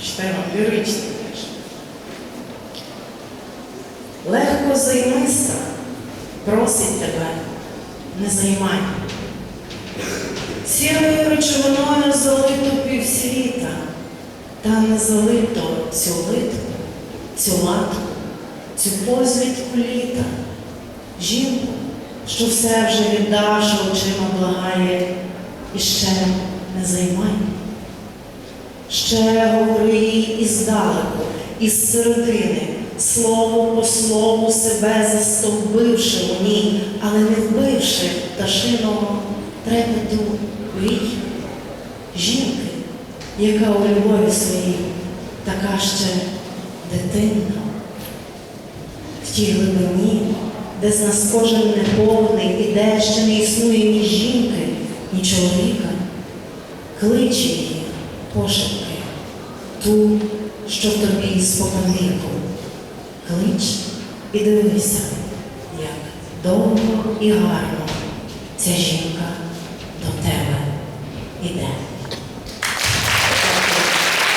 Вам ліричний вірш. Легко займися, просить тебе, не займай. Сірою речовиною залито півсвіта, та не залито цю литву, цю латку, цю позлітку літа, жінку, що все вже віддавши очима благає, і ще не займай. Ще говори їй іздалеку, із середини, слово по слову себе застовбивши у ній, але не вбивши пташиного трепету вій. Жінки, яка у любові своїй така ще дитинна. В тій глибині, де з нас кожен неповний і де ще не існує ні жінки, ні чоловіка, кличе її пошепки, ту, що в тобі споконвіку. Клич і дивися, як довго і гарно ця жінка до тебе іде.